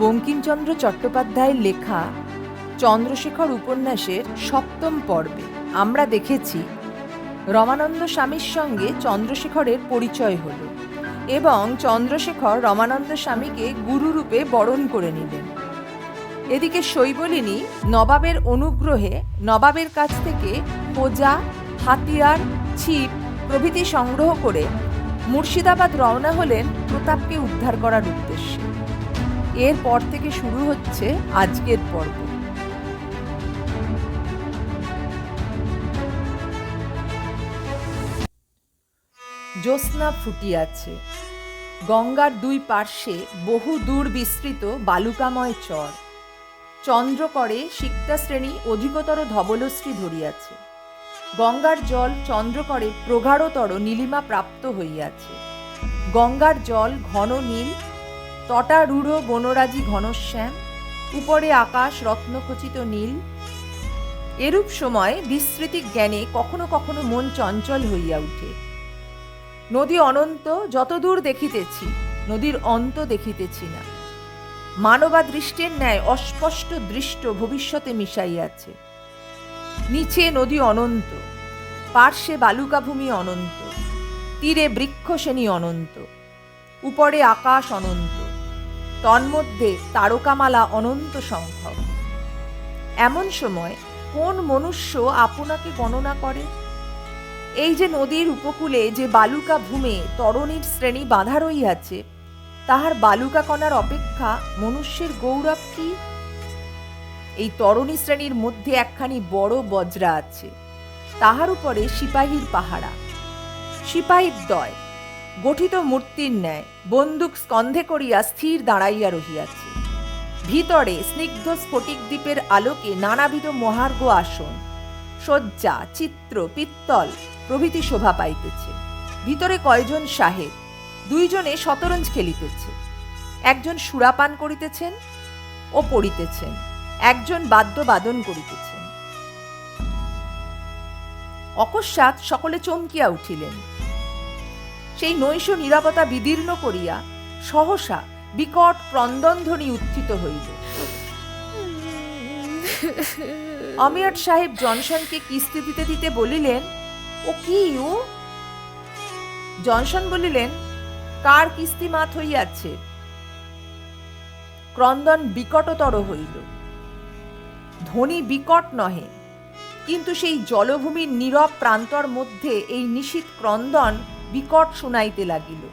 বঙ্কিমচন্দ্র চট্টোপাধ্যায়ের লেখা চন্দ্রশেখর উপন্যাসের সপ্তম পর্বে। আমরা দেখেছি, রমানন্দ স্বামীর সঙ্গে চন্দ্রশেখরের পরিচয় হলো এবং চন্দ্রশেখর রমানন্দ স্বামীকে গুরুরূপে বরণ করে নিলেন। এদিকে শৈবলিনী নবাবের অনুগ্রহে নবাবের কাছ থেকে পোজা হাতিয়ার, ছিপ প্রভৃতি সংগ্রহ করে মুর্শিদাবাদ রওনা হলেন প্রতাপকে উদ্ধার করার উদ্দেশ্যে। এরপর থেকে শুরু হচ্ছে আজকের পর্ব। জ্যোৎস্না ফুটিয়াছে। গঙ্গার দুই পার্শ্বে বহু দূর বিস্তৃত বালুকাময় চর। চন্দ্রকরে সিক্তা শ্রেণি অধিকতর ধবলশ্রী ধরিয়াছে। গঙ্গার জল চন্দ্রকরে প্রগাঢ়তর নীলিমা প্রাপ্ত হইয়াছে। গঙ্গার জল ঘন নীল তটারূঢ় বনরাজি ঘনশ্যাম, উপরে আকাশ রত্নখচিত নীল। এরূপ সময় বিস্মৃতি জ্ঞানে কখনো কখনো মন চঞ্চল হইয়া উঠে। নদী অনন্ত যতদূর দেখিতেছি, নদীর অন্ত দেখিতেছি না। মানবা দৃষ্টের ন্যায় অস্পষ্ট দৃষ্ট ভবিষ্যতে মিশাইয়াছে। নিচে নদী অনন্ত, পার্শ্বে বালুকাভূমি অনন্ত, তীরে বৃক্ষশ্রেণী অনন্ত, উপরে আকাশ অনন্ত। তন্মধ্যে তারকামালা অনন্ত সংখ্যক এমন সময় কোন মনুষ্য আপনাকে গণনা করে? এই যে নদীর উপকূলে যে বালুকা ভূমে তরণীর শ্রেণি বাঁধা রইয়াছে, তাহার বালুকা কণার অপেক্ষা মনুষ্যের গৌরব কি? এই তরণী শ্রেণির মধ্যে একখানি বড় বজ্রা আছে, তাহার উপরে সিপাহীর পাহারা। সিপাহীর দয় গঠিত মূর্তির ন্যায় বন্দুক স্কন্ধে করিয়া স্থির দাঁড়াইয়া রহিয়াছে। ভিতরে স্নিগ্ধ স্ফটিক দ্বীপের আলোকে নানাবিধ মহার্ঘ আসন, শয্যা, চিত্র, পিত্তল প্রভৃতি শোভা পাইতেছে। ভিতরে কয়জন সাহেব, দুইজনে শতরঞ্জ খেলিতেছে। একজন সুরাপান করিতেছেন ও পড়িতেছেন। একজন বাদ্যবাদন করিতেছেন। অকস্মাৎ সকলে চমকিয়া উঠিলেন। সেই নৈশ নিরাপত্তা বিদীর্ণ করিয়া সহসা বিকট ক্রন্দনধ্বনি উত্থিত হইল। অমিয়ট সাহেব জনসনকে কিস্তি দিতে দিতে বলিলেন, ও কি ও? জনসন বলিলেন, কার কিস্তি মাত হইয়াছে? ক্রন্দন বিকটতর হইল। ধ্বনি বিকট নহে, কিন্তু সেই জলভূমির নীরব প্রান্তর মধ্যে এই নিশীত ক্রন্দন বিকট শুনাইতে লাগিল।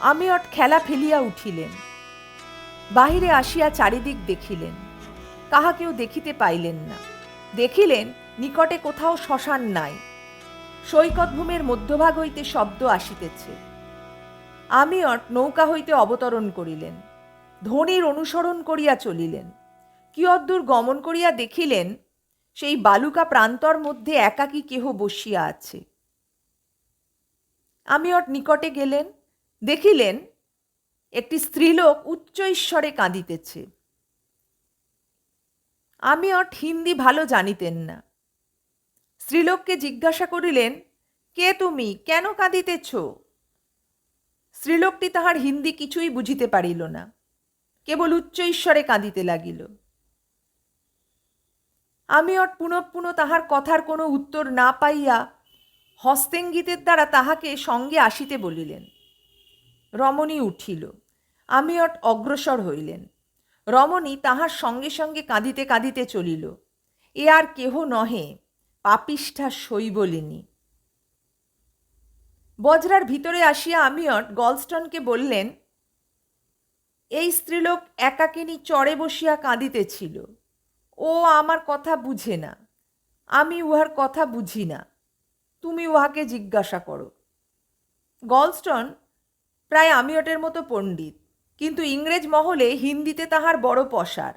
আমিয়ট খেলা ফেলিয়া উঠিলেন। বাহিরে আসিয়া চারিদিক দেখিলেন। কাহাকেও দেখিতে পাইলেন না। দেখিলেন নিকটে কোথাও শ্মশান নাই। সৈকতভূমের মধ্যভাগ হইতে শব্দ আসিতেছে। আমিয়ট নৌকা হইতে অবতরণ করিলেন। ধ্বনির অনুসরণ করিয়া চলিলেন। কি অদ্দূর গমন করিয়া দেখিলেন সেই বালুকা প্রান্তর মধ্যে একাকী কেহ বসিয়া আছে। আমিয়ট নিকটে গেলেন, দেখিলেন একটি স্ত্রীলোক উচ্চ ঈশ্বরে কাঁদিতেছে। আমি অট হিন্দি ভালো জানিতেন না। স্ত্রীলোককে জিজ্ঞাসা করিলেন, কে তুমি? কেন কাঁদিতেছ? স্ত্রীলোকটি তাহার হিন্দি কিছুই বুঝিতে পারিল না। কেবল উচ্চ ঈশ্বরে কাঁদিতে লাগিল। আমি অট পুনঃ পুনঃ তাহার কথার কোনো উত্তর না পাইয়া হস্তেঙ্গিতের দ্বারা তাহাকে সঙ্গে আসিতে বলিলেন। রমণী উঠিল। আমি অট অগ্রসর হইলেন। রমণী তাহার সঙ্গে সঙ্গে কাঁদিতে কাঁদিতে চলিল। এ আর কেহ নহে, পাপিষ্ঠা শৈবলিনী। বজরার ভিতরে আসিয়া আমিয়ট গলস্টনকে বললেন, এই স্ত্রীলোক একাকিনী চড়ে বসিয়া কাঁদিতেছিল। ও আমার কথা বুঝে না। আমি উহার কথা বুঝি না। তুমি উহাকে জিজ্ঞাসা করো। গলস্টন প্রায় আমিয়টের মতো পণ্ডিত, কিন্তু ইংরেজ মহলে হিন্দিতে তাহার বড় পসার।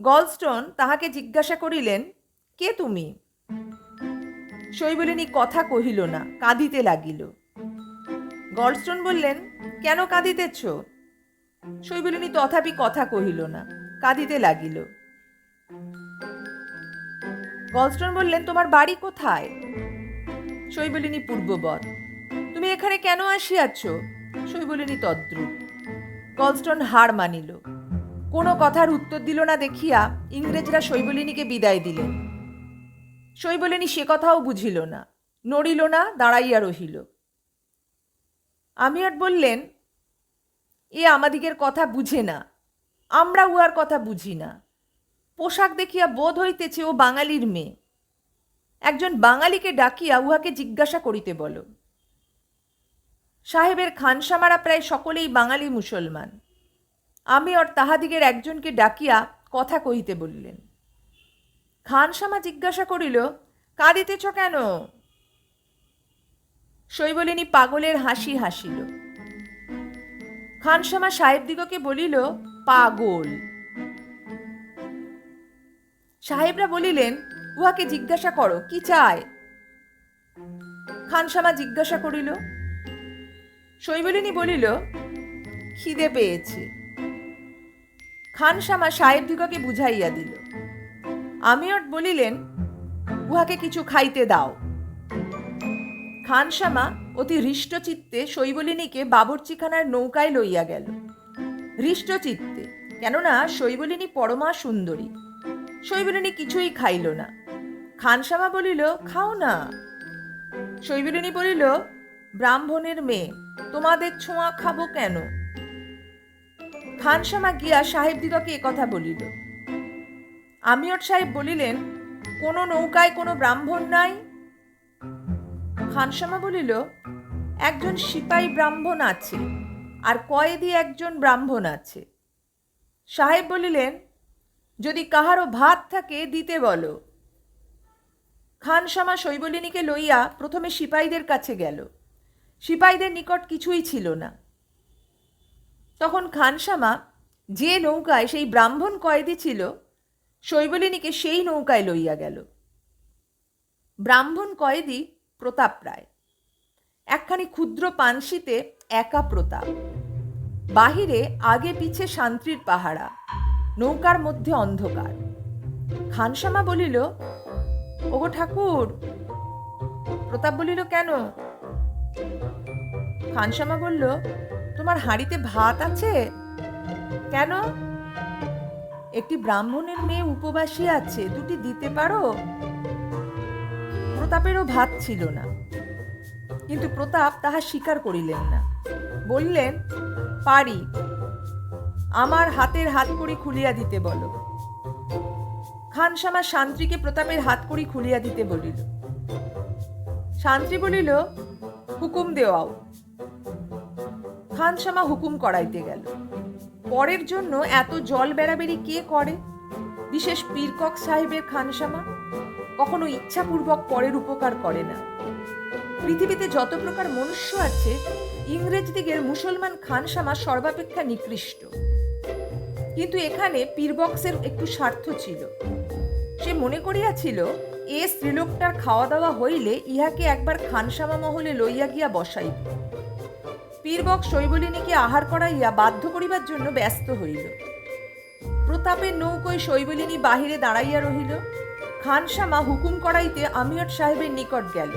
গলস্টন তাহাকে জিজ্ঞাসা করিলেন, কে তুমি? শৈবলিনী কথা কহিল না, কাঁদিতে লাগিল। গলস্টন বললেন, কেন কাঁদিতেছ? শৈবলিনী তথাপি কথা কহিল না, কাঁদিতে লাগিল। গলস্টোন বললেন, তোমার বাড়ি কোথায়? শৈবলিনী পূর্ববৎ, তুমি এখানে কেন আসিয়াছ? শৈবলিনী তদ্রুপ কলস্টন হার মানিল। কোনো কথার উত্তর দিল না দেখিয়া ইংরেজরা শৈবলিনীকে বিদায় দিলেন। শৈবলিনী সে কথাও বুঝিল না, নড়িল না, দাঁড়াইয়া রহিল। আমিয়াট বললেন, এ আমাদিগের কথা বুঝে না, আমরা উহার কথা বুঝি না। পোশাক দেখিয়া বোধ হইতেছে ও বাঙালির মেয়ে। একজন বাঙালিকে ডাকিয়া উহাকে জিজ্ঞাসা করিতে বলো। সাহেবের খানসামারা প্রায় সকলেই বাঙালি মুসলমান। আমি আর তাহাদিগের একজনকে ডাকিয়া কথা কহিতে বললেন। খানসামা জিজ্ঞাসা করিল, কাঁদিতেছ কেন? শৈবলিনী পাগলের হাসি হাসিল। খানসামা সাহেবদিগকে বলিল, পাগল। সাহেবরা বলিলেন, উহাকে জিজ্ঞাসা করো, কি চায়? খানসামা জিজ্ঞাসা করিল, শৈবলিনী বলিল, খিদে পেয়েছে। খানসামা সাহেবদিগকে বুঝাইয়া দিল আমিয়ট বলিলেন, উহাকে কিছু খাইতে দাও। খানসামা অতি হৃষ্টচিত্তে শৈবলিনীকে বাবরচিখানার নৌকায় লইয়া গেল। হৃষ্টচিত্তে, কেননা শৈবলিনী পরমা সুন্দরী। শৈবলিনী কিছুই খাইল না। খানসামা বলিল, খাও না। শৈবলিনী বলিল, ব্রাহ্মণের মেয়ে, তোমাদের ছোঁয়া খাব কেন? খানসামা গিয়া সাহেবদিগকে কথা বলিল, আমিয়ট সাহেব বলিলেন, কোনো নৌকায় কোনো ব্রাহ্মণ নাই? খানসামা বলিল, একজন সিপাই ব্রাহ্মণ আছে, আর কয়েদি একজন ব্রাহ্মণ আছে। সাহেব বলিলেন যদি কাহারও ভাত থাকে, দিতে বলো। খানসামা শৈবলিনীকে লইয়া প্রথমে সিপাহীদের কাছে গেল। সিপাহীদের নিকট কিছুই ছিল না। তখন খানসামা যে নৌকায়, সেই ব্রাহ্মণ কয়েদি ছিল, শৈবলিনীকে সেই নৌকায় লইয়া গেল। ব্রাহ্মণ কয়েদি প্রতাপ রায় একখানি ক্ষুদ্র পানসিতে একা প্রতাপ। বাহিরে আগে পিছে শান্তির পাহারা। নৌকার মধ্যে অন্ধকার। খানসামা বলিল, ওগো ঠাকুর, প্রতাপ বলিল, কেন? খানসামা বলল, তোমার হাঁড়িতে ভাত আছে? কেন? একটি ব্রাহ্মণের মেয়ে উপবাসী আছে, দুটি দিতে পারো? প্রতাপেরও ভাত ছিল না। কিন্তু প্রতাপ তাহা স্বীকার করিলেন না। বললেন, পারি। আমার হাতের হাত করি খুলিয়া দিতে বলো। খানসামা শান্ত্রীকে প্রতাপের হাত করি খুলিয়া দিতে বলিল। শান্ত্রী বলিল, হুকুম দেওয়াও। খানসামা হুকুম করাইতে গেল। পরের জন্য এত জল বেড়াবেড়ি কে করে? বিশেষ পীরকক সাহেবের খানসামা? কখনো ইচ্ছাপূর্বক পরের উপকার করে না। পৃথিবীতে যত প্রকার মনুষ্য আছে, ইংরেজ দিগের মুসলমান খানসামা সর্বাপেক্ষা নিকৃষ্ট। কিন্তু এখানে পীরবক্সের একটু স্বার্থ ছিল। সে মনে করিয়াছিল, এ স্ত্রীলোকটার খাওয়া দাওয়া হইলে ইহাকে একবার খানসামা মহলে লইয়া গিয়া বসাইব। পীরবক শৈবলিনীকে আহার করাইয়া বাধ্য করিবার জন্য ব্যস্ত হইল। প্রতাপের নৌকোয় শৈবলিনী বাহিরে দাঁড়াইয়া রহিল। খানসামা হুকুম করাইতে আমিয়ট সাহেবের নিকট গেল।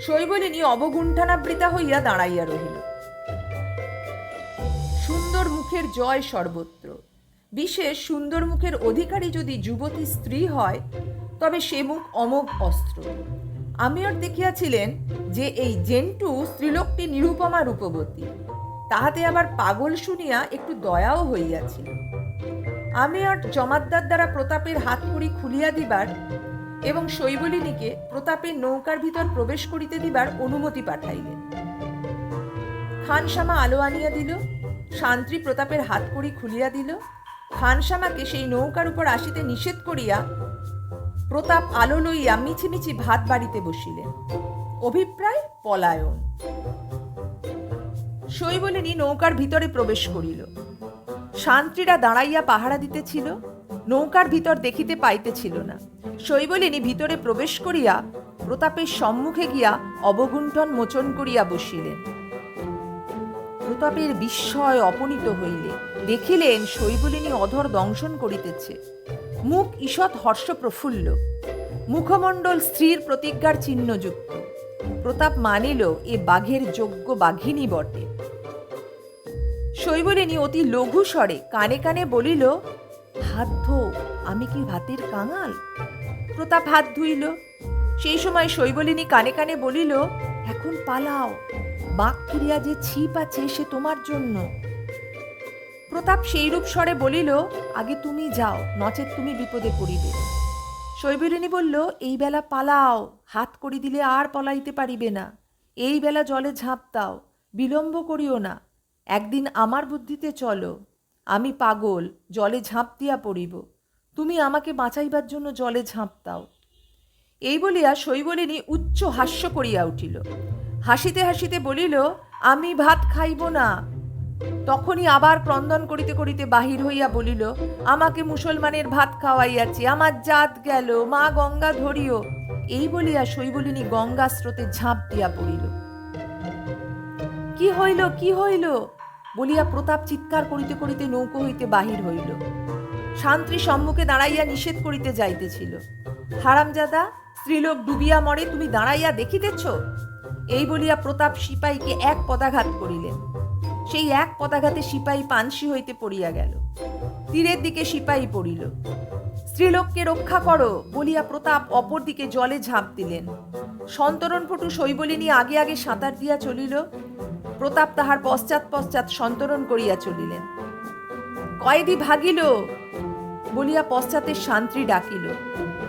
শৈবলিনী অবগুণ্ঠানাবৃতা হইয়া দাঁড়াইয়া রহিল। মুখের জয় সর্বত্র। বিশেষ সুন্দর মুখের অধিকারী যদি যুবতী স্ত্রী হয়, তবে সে মুখ অমোঘ অস্ত্র। আমিয়র দেখিয়াছিলেন যে এই জেন্টু স্ত্রীলোকটি নিরুপমা রূপবতী। তাহাতে আবার পাগল শুনিয়া একটু দয়াও হইয়াছিল। আমিয়র জমাদ্দার দ্বারা প্রতাপের হাত করি খুলিয়া দিবার এবং শৈবলিনীকে প্রতাপের নৌকার ভিতর প্রবেশ করিতে দিবার অনুমতি পাঠাইলেন। খানসামা আলো আনিয়া দিল। শান্ত্রী প্রতাপের হাত করি খুলিয়া দিল। খানসামাকে সেই নৌকার উপর আসিতে নিষেধ করিয়া প্রতাপ আলো লইয়া মিছিমিছি ভাত বাড়িতে বসিলেন। অভিপ্রায়, পলায়ন। শৈবলিনী নৌকার ভিতরে প্রবেশ করিল। শান্ত্রীরা দাঁড়াইয়া পাহারা দিতেছিল, নৌকার ভিতর দেখিতে পাইতেছিল না। শৈবলিনী ভিতরে প্রবেশ করিয়া প্রতাপের সম্মুখে গিয়া অবগুণ্ঠন মোচন করিয়া বসিলেন। প্রতাপের বিস্ময় অপনীত হইলে, দেখিলেন শৈবলিনী অধর দংশন করিতেছে। মুখ ঈষৎ হর্ষ প্রফুল্ল মুখমণ্ডল স্ত্রীর প্রতিজ্ঞার চিহ্নযুক্ত। প্রতাপ মানিল, এ বাঘের যোগ্য বাঘিনী বটে। শৈবলিনী অতি লঘু স্বরে কানে কানে বলিল হাত ধো, আমি কি ভাতের কাঙাল? প্রতাপ হাত ধুইল। সেই সময় শৈবলিনী কানে কানে বলিল, এখন পালাও বাঘ ফিরিয়া যে ছিপ আছে সে তোমার জন্য। প্রতাপ সেইরূপ স্বরে বলিল, আগে তুমি যাও, নচেত তুমি বিপদে পড়িবে। শৈবলিনী বলল, এই বেলা পালাও, হাত করি দিলে আর পলাইতে পারিবে না। এই বেলা জলে ঝাঁপ দাও, বিলম্ব করিও না। একদিন আমার বুদ্ধিতে চলো, আমি পাগল, জলে ঝাঁপ দিয়া পড়িব। তুমি আমাকে বাঁচাইবার জন্য জলে ঝাঁপ দাও। এই বলিয়া শৈবলিনী উচ্চ হাস্য করিয়া উঠিল। হাসিতে হাসিতে বলিল, আমি ভাত খাইব না। তখনই আবার ক্রন্দন করিতে করিতে বাহির হইয়া বলিল, আমাকে মুসলমানের ভাত খাওয়াইয়াছি, আমার জাত গেল, মা গঙ্গা ধরিও। এই বলিয়া শৈবলিনী গঙ্গা স্রোতে ঝাঁপ দিয়া পড়িল। কি হইল কি হইল? বলিয়া প্রতাপ চিৎকার করিতে করিতে নৌকো হইতে বাহির হইল। শান্ত্রী সম্মুখে দাঁড়াইয়া নিষেধ করিতে যাইতেছিল। হারামজাদা, স্ত্রীলোক ডুবিয়া মরে তুমি দাঁড়াইয়া দেখিতেছ? এই বলিয়া প্রতাপ সিপাইকে এক পদাঘাত করিলেন। সেই এক পদাঘাতে সিপাই পানসি হইতে পড়িয়া গেল। তীরের দিকে সিপাই পড়িল। স্ত্রীলোককে রক্ষা করো বলিয়া প্রতাপ অপর দিকে জলে ঝাঁপ দিলেন। সন্তরণ ফটু শৈবলিনী আগে আগে সাঁতার দিয়া চলিল। প্রতাপ তাহার পশ্চাৎ পশ্চাৎ সন্তরণ করিয়া চলিলেন। কয়েদি ভাগিল বলিয়া পশ্চাতে শান্ত্রী ডাকিল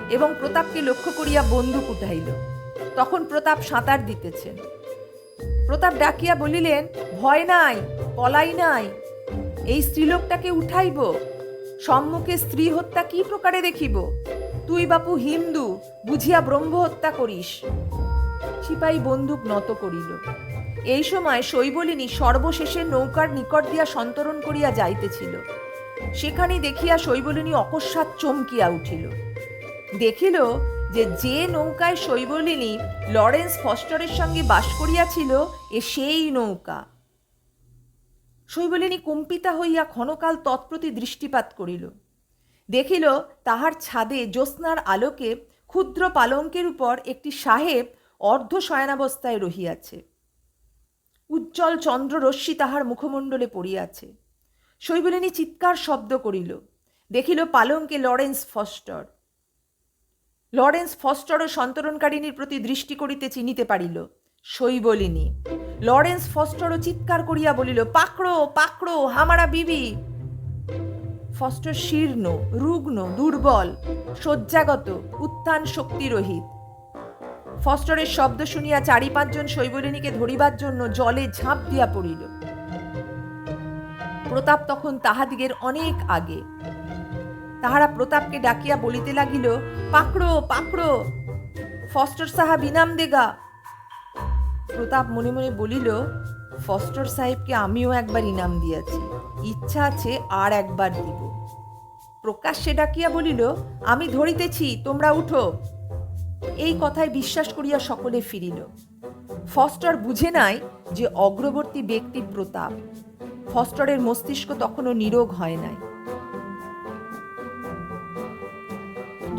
এবং প্রতাপকে লক্ষ্য করিয়া বন্দুক উঠাইল। তখন প্রতাপ সাঁতার দিতেছেন প্রতাপ ডাকিয়া বলিলেন, ভয় নাই, পলাই নাই, এই স্ত্রীলোকটাকে উঠাইব। সম্মুখে স্ত্রী হত্যা কি প্রকারে দেখিব? তুই বাপু হিন্দু, বুঝিয়া ব্রহ্ম হত্যা করিস। সিপাই বন্দুক নত করিল। এই সময় শৈবলিনী সর্বশেষে নৌকার নিকট দিয়া সন্তরণ করিয়া যাইতেছিল। সেখানে দেখিয়া শৈবলিনী অকস্মাৎ চমকিয়া উঠিল। দেখিল যে যে নৌকায় শৈবলিনী লরেন্স ফস্টরের সঙ্গে বাস করিয়াছিল, এ সেই নৌকা। শৈবলিনী কম্পিতা হইয়া ক্ষণকাল তৎপ্রতি দৃষ্টিপাত করিল। দেখিল, তাহার ছাদে জ্যোৎস্নার আলোকে ক্ষুদ্র পালঙ্কের উপর একটি সাহেব অর্ধ শয়নাবস্থায় রহিয়াছে। উজ্জ্বল চন্দ্ররশ্মি তাহার মুখমণ্ডলে পড়িয়াছে। শৈবলিনী চিৎকার শব্দ করিল। দেখিল, পালঙ্কে লরেন্স ফস্টর। লরেন্স ফস্টর ও সন্তরণকারিণীর প্রতি দৃষ্টি করিতে চিনিতে পারিল। শৈবলিনী লরেন্স ফস্টরও চিৎকার করিয়া বলিল, পাকড়ো পাকড়ো, হামারা বিবি! ফস্টর শীর্ণ, রুগ্ন, দুর্বল, শয্যাগত, উত্থান শক্তিরহিত। ফস্টরের শব্দ শুনিয়া চারি পাঁচজন শৈবলিনীকে ধরিবার জন্য জলে ঝাঁপ দিয়া পড়িল। প্রতাপ তখন তাহাদিগের অনেক আগে তাহারা প্রতাপকে ডাকিয়া বলিতে লাগিল, পাকড়ো পাকড়ো, ফস্টর সাহা বিনাম দেগা। প্রতাপ মনে মনে বলিল, ফস্টর সাহেবকে আমিও একবার ইনাম দিয়াছি, ইচ্ছা আছে আর একবার দিব। প্রকাশ্যে ডাকিয়া বলিল, আমি ধরিতেছি, তোমরা উঠো। এই কথায় বিশ্বাস করিয়া সকলে ফিরিল। ফস্টর বুঝে নাই যে অগ্রবর্তী ব্যক্তি প্রতাপ। ফস্টরের মস্তিষ্ক তখনও নিরোগ হয় নাই।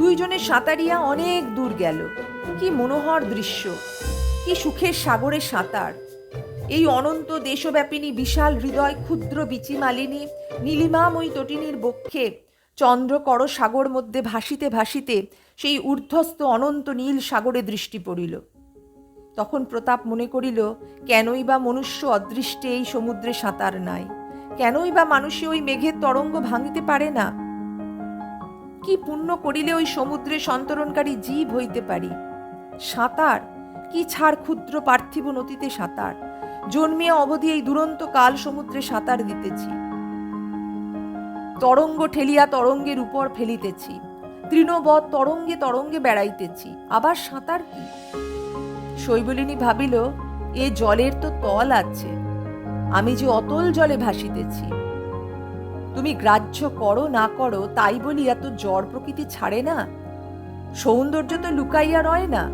দুইজনে সাঁতারিয়া অনেক দূর গেল। কি মনোহর দৃশ্য, কি সুখের সাগরে সাঁতার। এই অনন্ত দেশব্যাপিনী বিশাল হৃদয় ক্ষুদ্র বিচি মালিনী নীলিমাময়ী তটিনীর বক্ষে চন্দ্রকর সাগর মধ্যে ভাসিতে ভাসিতে সেই ঊর্ধ্বস্থ অনন্ত নীল সাগরে দৃষ্টি পড়িল। তখন প্রতাপ মনে করিল, কেনই বা মনুষ্য অদৃষ্টে এই সমুদ্রে সাঁতার নাই? কেনই বা মানুষে ওই মেঘের তরঙ্গ ভাঙিতে পারে না? কি পুণ্য করিলে ওই সমুদ্রে সন্তরণকারী জীব হইতে পারি? সাঁতার? কি ছাড় ক্ষুদ্র পার্থিব নদীতে সাঁতার? জন্মিয়া অবধি এই দুরন্ত কাল সমুদ্রে সাঁতার দিতেছি। তরঙ্গ ঠেলিয়া তরঙ্গের উপর ফেলিতেছি। তৃণবৎ তরঙ্গে তরঙ্গে বেড়াইতেছি। আবার সাঁতার কি? শৈবলিনী ভাবিল, এ জলের তো তল আছে। আমি যে অতল জলে ভাসিতেছি। তুমি গ্রাহ্য করো, না করো, তাই বলি এত জ্বর প্রকৃতি ছাড়ে না। সৌন্দর্য তো লুকাইয়া রয় না।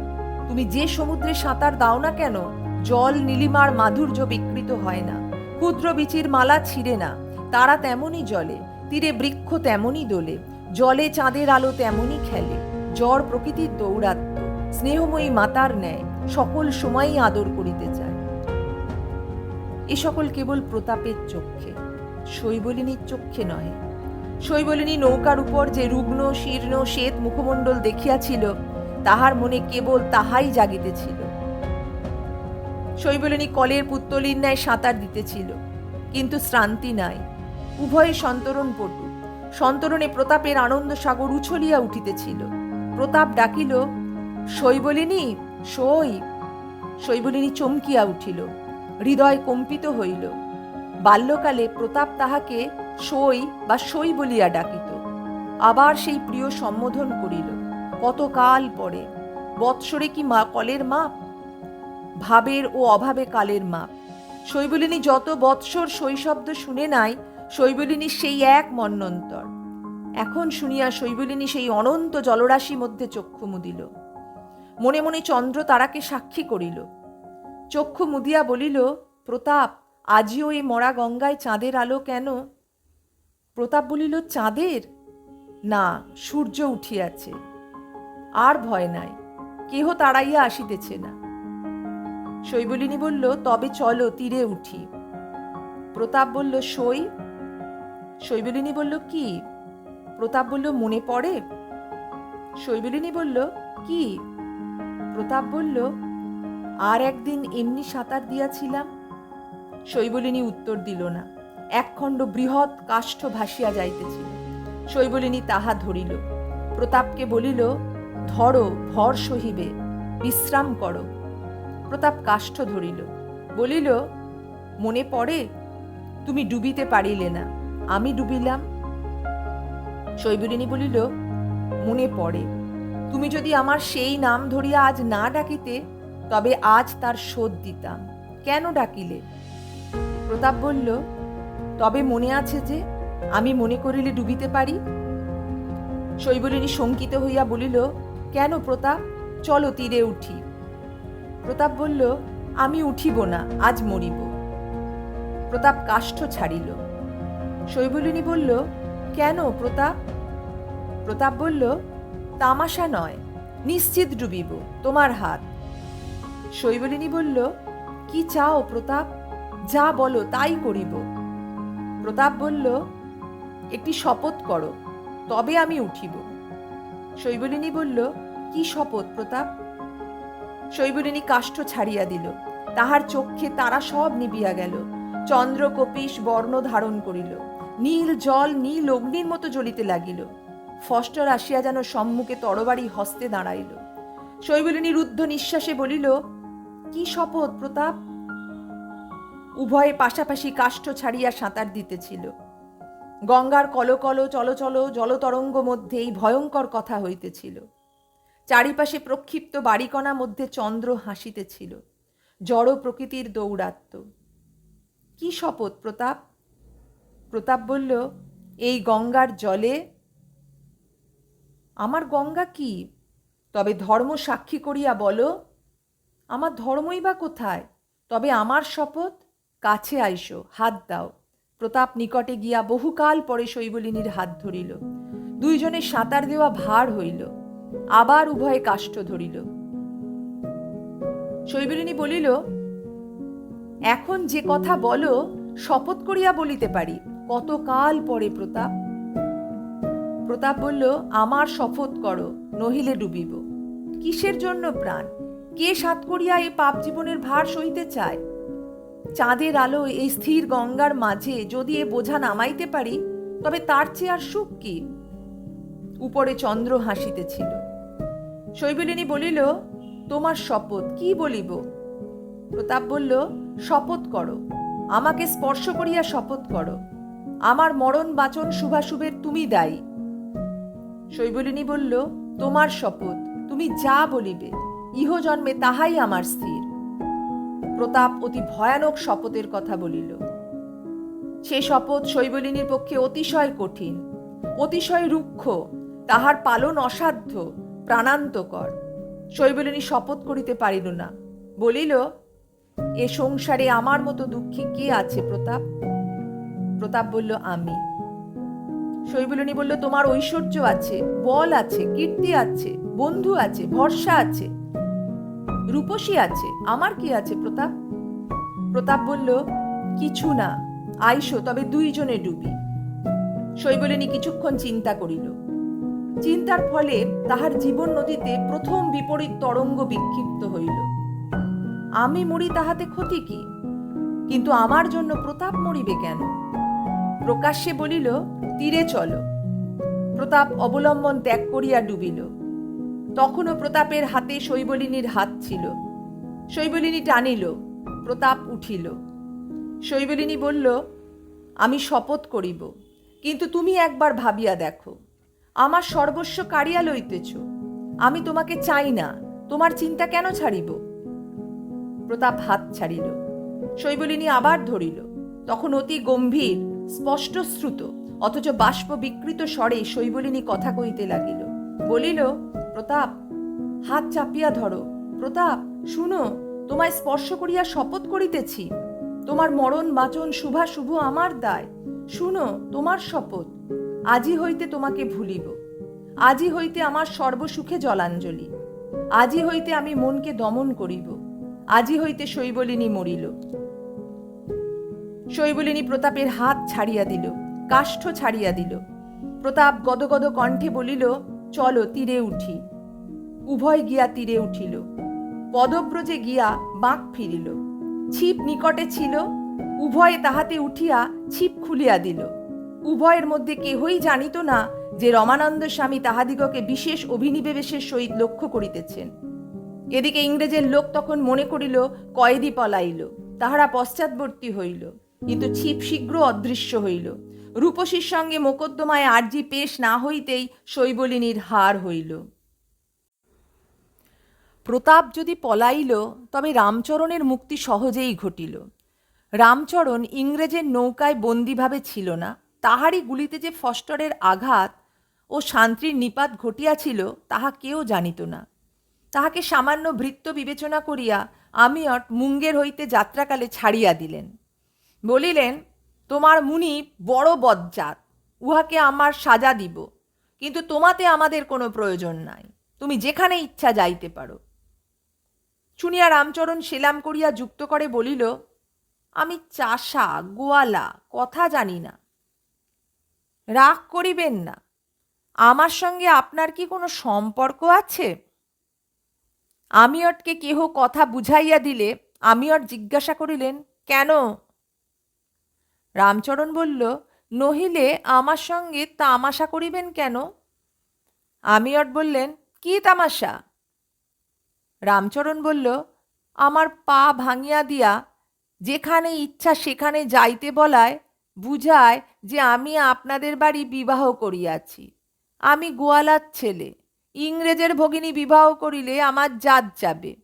তুমি যে সমুদ্রে সাঁতার দাও না কেন, জল, নীলিমার মাধুর্য বিকৃত হয় না। ক্ষুদ্র বিচির মালা ছিঁড়ে না। তারা তেমনই জলে, তীরে বৃক্ষ তেমনই দোলে, জলে চাঁদের আলো তেমনই খেলে, জ্বর প্রকৃতির দৌরাত্ম স্নেহময়ী মাতার ন্যায়, সকল সময়ই আদর করিতে চায়। এ সকল কেবল প্রতাপের চক্ষে। শৈবলিনীর চক্ষে নয়। শৈবলিনী নৌকার উপর যে রুগ্ন, শীর্ণ, শ্বেত মুখমণ্ডল দেখিয়াছিল, তাহার মনে কেবল তাহাই জাগিতেছিল। শৈবলিনী কলের পুত্তলির ন্যায় সাঁতার দিতেছিল, কিন্তু শ্রান্তি নাই। উভয়ে সন্তরণ পটু। সন্তরণে প্রতাপের আনন্দ সাগর উছলিয়া উঠিতেছিল। প্রতাপ ডাকিল, শৈবলিনী সই শৈবলিনী চমকিয়া উঠিল, হৃদয় কম্পিত হইল। বাল্যকালে প্রতাপ তাহাকে সই বা সই বলিয়া ডাকিত। আবার সেই প্রিয় সম্বোধন করিল, কতকাল পরে? বৎসরে কি মা কলের মাপ? ভাবের ও অভাবে কালের মাপ। শৈবলিনী যত বৎসর শৈশব্দ শুনে নাই শৈবলিনী সেই এক মন্নন্তর। এখন শুনিয়া শৈবলিনী সেই অনন্ত জলরাশি মধ্যে চক্ষু মুদিল। মনে মনে চন্দ্র তারাকে সাক্ষী করিল। চক্ষু মুদিয়া বলিল, প্রতাপ আজিও এই মরা গঙ্গায় চাঁদের আলো কেন? প্রতাপ বলিল, চাঁদের? না, সূর্য উঠিয়াছে। আর ভয় নাই, কেহ তাড়াইয়া আসিতেছে না। শৈবলিনী বলল, তবে চলো, তীরে উঠি। প্রতাপ বলল, সই? শৈবলিনী বলল, কি? প্রতাপ বলল, মনে পড়ে? শৈবলিনী বলল, কি? প্রতাপ বলল, আর একদিন এমনি সাঁতার দিয়াছিলাম। শৈবলিনী উত্তর দিল না। একখণ্ড বৃহৎ কাষ্ঠ ভাসিয়া যাইতেছিল। শৈবলিনী তাহা ধরিল। প্রতাপকে বলিল, ধরো, ভর সহিবে, বিশ্রাম করো। প্রতাপ কাষ্ঠ ধরিল। বলিল, মনে পড়ে? তুমি ডুবিতে পারিলে না, আমি ডুবিলাম। শৈবলিনী বলিল, মনে পড়ে। তুমি যদি আমার সেই নাম ধরিয়া আজ না ডাকিতে, তবে আজ তার শোধ দিতাম। কেন ডাকিলে? প্রতাপ বলল, তবে মনে আছে যে আমি মনে করিলে ডুবিতে পারি? শৈবলিনী শঙ্কিত হইয়া বলিল, কেন প্রতাপ? চলো তীরে উঠি। প্রতাপ বলল, আমি উঠিব না, আজ মরিব। প্রতাপ কাষ্ঠ ছাড়িল। শৈবলিনী বলল, কেন প্রতাপ? প্রতাপ বলল, তামাশা নয়, নিশ্চিত ডুবিব, তোমার হাত। শৈবলিনী বলল, কি চাও প্রতাপ? যা বলো তাই করিব। প্রতাপ বলল, একটি শপথ করো, তবে আমি উঠিব। শৈবলিনী বলল, কি শপথ প্রতাপ? শৈবলিনী কাষ্ঠ ছাড়িয়া দিল, তাহার চক্ষে তারা সব নিবিয়া গেল চন্দ্র কপিস বর্ণ ধারণ করিল, নীল জল নীল অগ্নির মতো জ্বলিতে লাগিল, ফস্টর আসিয়া যেন সম্মুখে তরবারি হস্তে দাঁড়াইল। শৈবলিনী রুদ্ধ নিঃশ্বাসে বলিল, কি শপথ প্রতাপ? উভয়ে পাশাপাশি কাষ্ঠ ছাড়িয়া সাঁতার দিতেছিল। গঙ্গার কলকল, চলচল, জলতরঙ্গ মধ্যে এই ভয়ঙ্কর কথা হইতেছিল। চারিপাশে প্রক্ষিপ্ত বাড়িকণা মধ্যে চন্দ্র হাসিতেছিল। জড় প্রকৃতির দৌরাত্ম। কি শপথ, প্রতাপ? প্রতাপ বলল, এই গঙ্গার জলে আমার গঙ্গা কি? তবে ধর্ম সাক্ষী করিয়া বলো, আমার ধর্মই বা কোথায়? তবে আমার শপথ? কাছে আইসো, হাত দাও। প্রতাপ নিকটে গিয়া বহুকাল পরে শৈবলিনীর হাত ধরিল। দুইজনে সাঁতার দেওয়া ভার হইল। আবার উভয়ে কাষ্ঠ ধরিল। শৈবলিনী বলিল, এখন যে কথা বলো, শপথ করিয়া বলিতে পারি। কতকাল পরে প্রতাপ? প্রতাপ বলল, আমার শপথ করো, নহিলে ডুবিব। কিসের জন্য প্রাণ? কে সাত করিয়া এই পাপ জীবনের ভার সইতে চায়? চাঁদের আলো এই স্থির গঙ্গার মাঝে যদি এ বোঝা নামাইতে পারি, তবে তার চেয়ে আর সুখ কি? উপরে চন্দ্র হাসিতেছিল। শৈবলিনী বলিল, তোমার শপথ কি বলিব? প্রতাপ বলল, শপথ করো, আমাকে স্পর্শ করিয়া শপথ করো, আমার মরণ বাচন শুভাশুভের তুমি দায়ী। শৈবলিনী বলল, তোমার শপথ, তুমি যা বলিবে ইহ জন্মে তাহাই আমার স্থির। প্রতাপ অতি ভয়ানক শপথের কথা বলিল। সে শপথ শৈবলিনীর পক্ষে অতিশয় কঠিন, অতিশয় রুক্ষ, তাহার পালন অসাধ্য, প্রাণান্তকর। শৈবলিনী শপথ করিতে পারিল না, বলিল, এ সংসারে আমার মতো দুঃখী কে আছে প্রতাপ? প্রতাপ বলল, আমি। শৈবলিনী বলল, তোমার ঐশ্বর্য আছে, বল আছে, কীর্তি আছে, বন্ধু আছে, ভরসা আছে রূপসী আছে, আমার কি আছে, প্রতাপ? প্রতাপ বলল, কিছু না, আইসো, তবে দুইজনে ডুবি। শৈবলিনী কিছুক্ষণ চিন্তা করিল। চিন্তার ফলে তাহার জীবন নদীতে প্রথম বিপরীত তরঙ্গ বিক্ষিপ্ত হইল। আমি মরি তাহাতে ক্ষতি কি? কিন্তু আমার জন্য প্রতাপ মরিবে কেন? প্রকাশ্যে বলিল, তীরে চলো। প্রতাপ অবলম্বন ত্যাগ করিয়া ডুবিল। তখনও প্রতাপের হাতে শৈবলিনীর হাত ছিল। শৈবলিনী টানিল, প্রতাপ উঠিল। শৈবলিনী বলল, আমি শপথ করিব, কিন্তু তুমি একবার ভাবিয়া দেখো, আমার সর্বস্ব কাড়িয়া লইতেছ, আমি তোমাকে চাই না, তোমার চিন্তা কেন ছাড়িব? প্রতাপ হাত ছাড়িল। শৈবলিনী আবার ধরিল, তখন অতি গম্ভীর, স্পষ্ট শ্রুত, অথচ বাষ্প বিকৃত স্বরে শৈবলিনী কথা কইতে লাগিল, বলিল প্রতাপ। হাত চাপিয়া ধরো। প্রতাপ, শুনো, তোমায় স্পর্শ করিয়া শপথ করিতেছি। তোমার মরণ, বাচন শুভা শুভ আমার দায়। শুনো, তোমার শপথ। আজি হইতে তোমাকে ভুলিব। আজি হইতে আমার সর্বসুখে জলাঞ্জলি। আজি হইতে আমি মনকে দমন করিব। আজি হইতে শৈবলিনী মরিল। শৈবলিনী প্রতাপের হাত ছাড়িয়া দিল, কাষ্ঠ ছাড়িয়া দিল। প্রতাপ গদগদ কণ্ঠে বলিল চলো তীরে উঠি। উভয় গিয়া তীরে উঠিল। পদব্রজে গিয়া বাঁক ফিরিল। ছিপ নিকটে ছিল। উভয়ে তাহাতে উঠিয়া ছিপ খুলিয়া দিল। উভয়ের মধ্যে কেহই জানিত না যে রমানন্দ স্বামী তাহাদিগকে বিশেষ অভিনিবেশের সহিত লক্ষ্য করিতেছেন। এদিকে ইংরেজের লোক তখন মনে করিল, কয়েদি পলাইল। তাহারা পশ্চাৎবর্তী হইল। কিন্তু ছিপ শীঘ্র অদৃশ্য হইল। রূপসীর সঙ্গে মোকদ্দমায় আর্জি পেশ না হইতেই শৈবলিনীর হার হইল। প্রতাপ যদি পলাইল, তবে রামচরণের মুক্তি সহজেই ঘটিল। রামচরণ ইংরেজের নৌকায় বন্দিভাবে ছিল না। তাহারই গুলিতে যে ফস্টরের আঘাত ও শান্তির নিপাত ঘটিয়াছিল, তাহা কেউ জানিত না। তাহাকে সামান্য ভৃত্য বিবেচনা করিয়া আমিয়ট মুঙ্গের হইতে যাত্রাকালে ছাড়িয়া দিলেন। বলিলেন তোমার মুনি বড় বজ্জাত, উহাকে আমার সাজা দিব, কিন্তু তোমাতে আমাদের কোনো প্রয়োজন নাই, তুমি যেখানে ইচ্ছা যাইতে পারো। শুনিয়া রামচরণ সেলাম করিয়া যুক্ত করে বলিল, আমি চাষা, গোয়ালা, কথা জানি না। রাগ করিবেন না, আমার সঙ্গে আপনার কি কোনো সম্পর্ক আছে? আমিয়টকে কেহ কথা বুঝাইয়া দিলে আমিয়ট জিজ্ঞাসা করিলেন, কেন রামচরণ বলল, নহিলে আমার সঙ্গে তামাশা করিবেন কেন? আমিয়ট বললেন, কি তামাশা? রামচরণ বলল, আমার পা ভাঙিয়া দিয়া যেখানে ইচ্ছা সেখানে যাইতে বলায়, বুঝায় যে আমি আপনাদের বাড়ি বিবাহ করিয়াছি। আমি গোয়ালার ছেলে, ইংরেজের ভগিনী বিবাহ করিলে আমার জাত যাবে।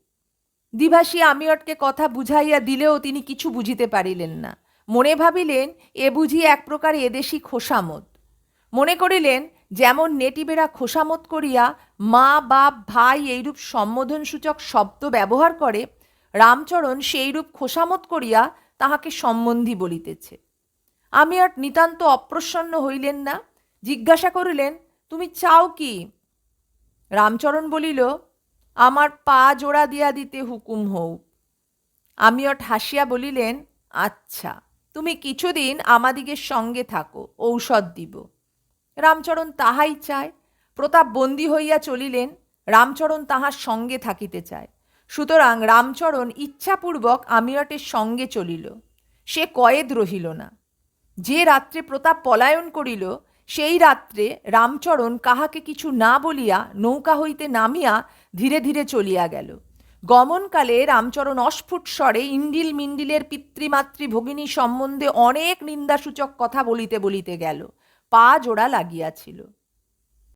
দিভাসী আমিয়টকে কথা বুঝাইয়া দিলেও তিনি কিছু বুঝিতে পারিলেন না। মনে ভাবিলেন, এ বুঝি এক প্রকার এদেশি খোসামত। মনে করিলেন, যেমন নেটিবেরা খোসামত করিয়া মা, বাপ, ভাই এইরূপ সম্বোধনসূচক শব্দ ব্যবহার করে, রামচরণ সেইরূপ খোসামত করিয়া তাহাকে সম্বন্ধী বলিতেছে। আমি আর নিতান্ত অপ্রসন্ন হইলেন না। জিজ্ঞাসা করিলেন, তুমি চাও কি? রামচরণ বলিল, আমার পা জোড়া দিয়া দিতে হুকুম হউক। আমিয়ট হাসিয়া বলিলেন আচ্ছা। তুমি কিছুদিন আমাদিগের সঙ্গে থাকো, ঔষধ দিব। রামচরণ তাহাই চায়, প্রতাপ বন্দী হইয়া চলিলেন, রামচরণ তাহার সঙ্গে থাকিতে চায়। সুতরাং রামচরণ ইচ্ছাপূর্বক আমিয়টের সঙ্গে চলিল। সে কয়েদ রহিল না। যে রাত্রে প্রতাপ পলায়ন করিল, সেই রাত্রে রামচরণ কাহাকে কিছু না বলিয়া নৌকা হইতে নামিয়া ধীরে ধীরে চলিয়া গেল। গমনকালে রামচরণ অস্ফুট স্বরে ইন্ডিল মিন্ডিলের পিতৃমাতৃ ভগিনী সম্বন্ধে অনেক নিন্দাসূচক কথা বলিতে বলিতে গেল। পা জোড়া লাগিয়াছিল।